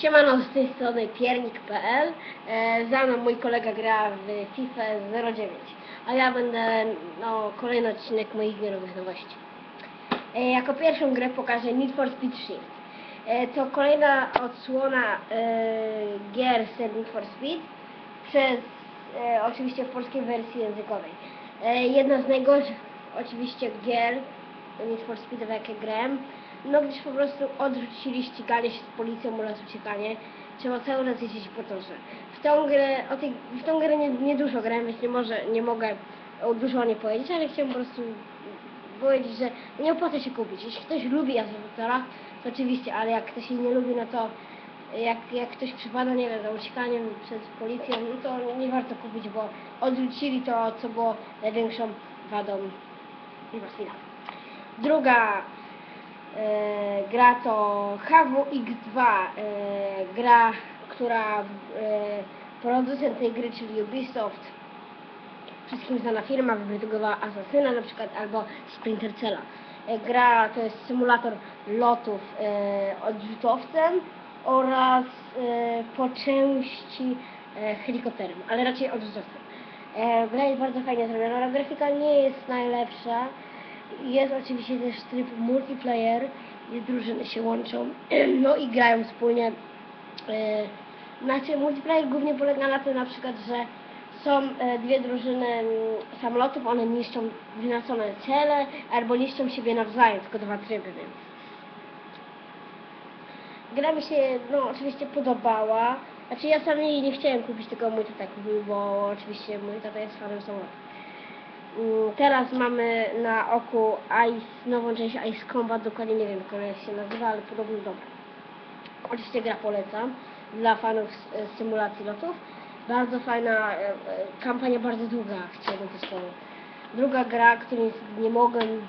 Siemano, z tej strony piernik.pl e, Za mną mój kolega gra w FIFA 09 A ja będę, no, kolejny odcinek moich gierowych nowości e, Jako pierwszą grę pokażę Need for Speed Shift. E, To kolejna odsłona e, gier z Need for Speed Przez, e, oczywiście w polskiej wersji językowej. E, Jedna z najgorszych, oczywiście, gier Need for Speed, w jakie grałem no gdyż po prostu odrzucili ściganie się z policją oraz uciekanie. Trzeba cały czas jeździć po torze. W tą grę, o tej, w tą grę nie, nie dużo grałem, więc nie, może, nie mogę o dużo nie powiedzieć, ale chciałem po prostu powiedzieć, że nie opłaca się kupić. Jeśli ktoś lubi torach, to oczywiście, ale jak ktoś jej nie lubi, no to jak, jak ktoś przypada, nie wiem, za uciekaniem przed policją, no to nie warto kupić, bo odrzucili to, co było największą wadą Need Druga gra to HWX2, e, gra, która e, producent tej gry, czyli Ubisoft, wszystkim znana firma, wyprodukowała Asasyna na przykład, albo Splinter Cella. E, gra to jest symulator lotów e, odrzutowcem oraz e, po części e, helikopterem, ale raczej odrzutowcem. E, gra jest bardzo fajnie zrobiona, grafika nie jest najlepsza. Jest oczywiście też tryb multiplayer, gdzie drużyny się łączą, no i grają wspólnie. Znaczy multiplayer głównie polega na tym na przykład, że są e, dwie drużyny mm, samolotów, one niszczą wyznaczone cele albo niszczą siebie nawzajem, tylko dwa tryby, więc gra mi się no oczywiście podobała. Znaczy ja sam jej nie chciałem kupić, tylko mój tata kupił, bo oczywiście mój tata jest fanem samolotów. Teraz mamy na oku Ice, nową część Ice Combat, dokładnie nie wiem ona się nazywa, ale podobno dobra. Oczywiście gra polecam dla fanów e, symulacji lotów. Bardzo fajna, e, e, kampania bardzo długa, chciałbym też powiedzieć. Druga gra, której nie mogłem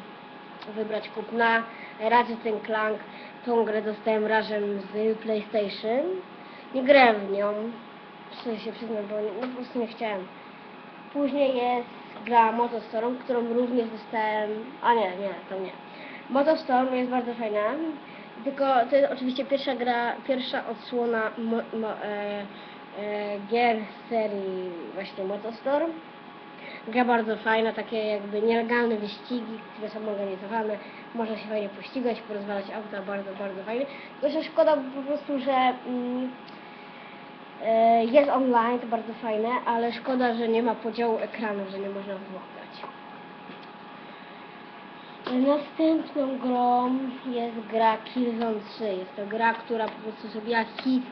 wybrać kupna, Ratchet Clank. Tą grę dostałem razem z PlayStation. Nie grałem w nią, muszę się przyznać, bo nie, no po prostu nie chciałem. Później jest gra Motostorm, którą również dostałem. A nie, nie, to nie. Motostorm jest bardzo fajna. Tylko to jest oczywiście pierwsza gra, pierwsza odsłona mo, mo, e, e, gier z serii właśnie Motostorm. Gra bardzo fajna, takie jakby nielegalne wyścigi, które są organizowane. Można się fajnie pościgać, porozwalać auta, bardzo, bardzo fajnie. Tylko że szkoda po prostu, że mm, Jest online, to bardzo fajne, ale szkoda, że nie ma podziału ekranu, że nie można w dwóch grać. Następną grą jest gra Killzone 3. Jest to gra, która po prostu zrobiła hit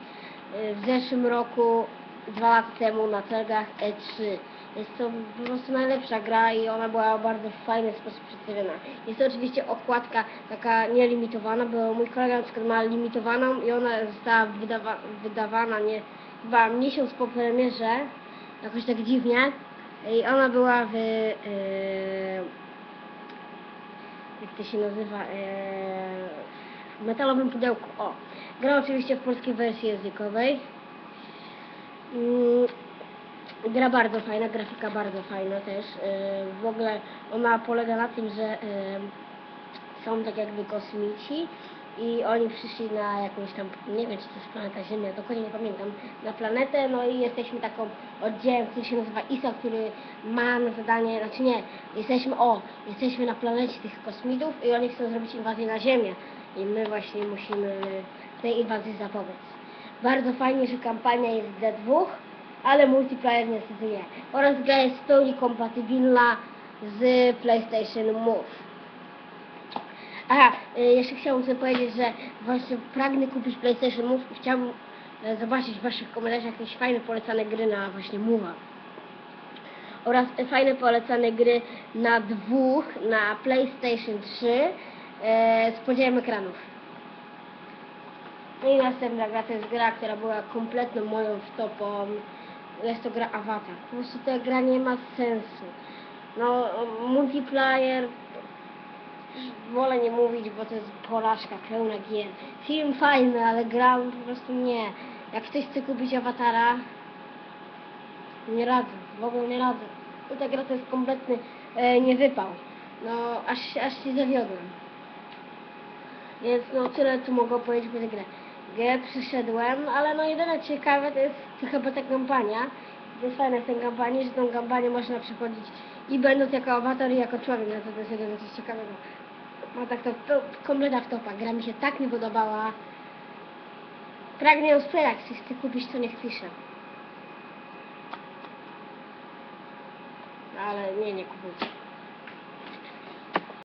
e, w zeszłym roku, dwa lata temu na targach E3. Jest to po prostu najlepsza gra i ona była w bardzo fajny sposób przedstawiona. Jest to oczywiście okładka taka nielimitowana, bo mój kolega na przykład ma limitowaną i ona została wydawa wydawana nie, chyba miesiąc po premierze, jakoś tak dziwnie. I ona była w... E, jak to się nazywa, e, w metalowym pudełku. O, gra oczywiście w polskiej wersji językowej. Mm, Gra bardzo fajna, grafika bardzo fajna też. E, W ogóle ona polega na tym, że są tak jakby kosmici i oni przyszli na jakąś tam, nie wiem czy to jest planeta Ziemia, dokładnie nie pamiętam, na planetę, no i jesteśmy taką oddziałem, który się nazywa ISA, który ma na zadanie, znaczy nie, jesteśmy, o, jesteśmy na planecie tych kosmitów i oni chcą zrobić inwazję na Ziemię i my właśnie musimy tej inwazji zapobiec. Bardzo fajnie, że kampania jest D2, ale multiplayer niestety nie. Oraz gra jest w pełni kompatybilna z PlayStation Move. Aha, y, jeszcze chciałbym powiedzieć, że właśnie pragnę kupić PlayStation Move i chciałbym e, zobaczyć w Waszych komentarzach jakieś fajne polecane gry na właśnie Move'a. Oraz e, fajne polecane gry na dwóch, na PlayStation 3 e, z podziałem ekranów. No i następna gra to jest gra, która była kompletną moją wtopą. Jest to gra Avatar. Po prostu ta gra nie ma sensu. No, multiplayer wolę nie mówić, bo to jest porażka pełna gier. Film fajny, ale gra po prostu nie. Jak ktoś chce kupić awatara, nie radzę, w ogóle nie radzę. I ta gra to jest kompletny e, niewypał. No, aż, aż się zawiodłem. Więc no tyle tu mogę powiedzieć o tej grę. grę przyszedłem, ale no jedyne ciekawe to jest chyba ta kampania. To jest fajne w tej kampanii, że tą kampanię można przechodzić i będąc jako awatar i jako człowiek, no to, to jest jedyne coś ciekawego. No tak to, to kompletna wtopa, gra mi się tak nie podobała. Pragnę ją sprzedać, jeśli chce kupić to niech pisze. Ale nie, nie kupujcie.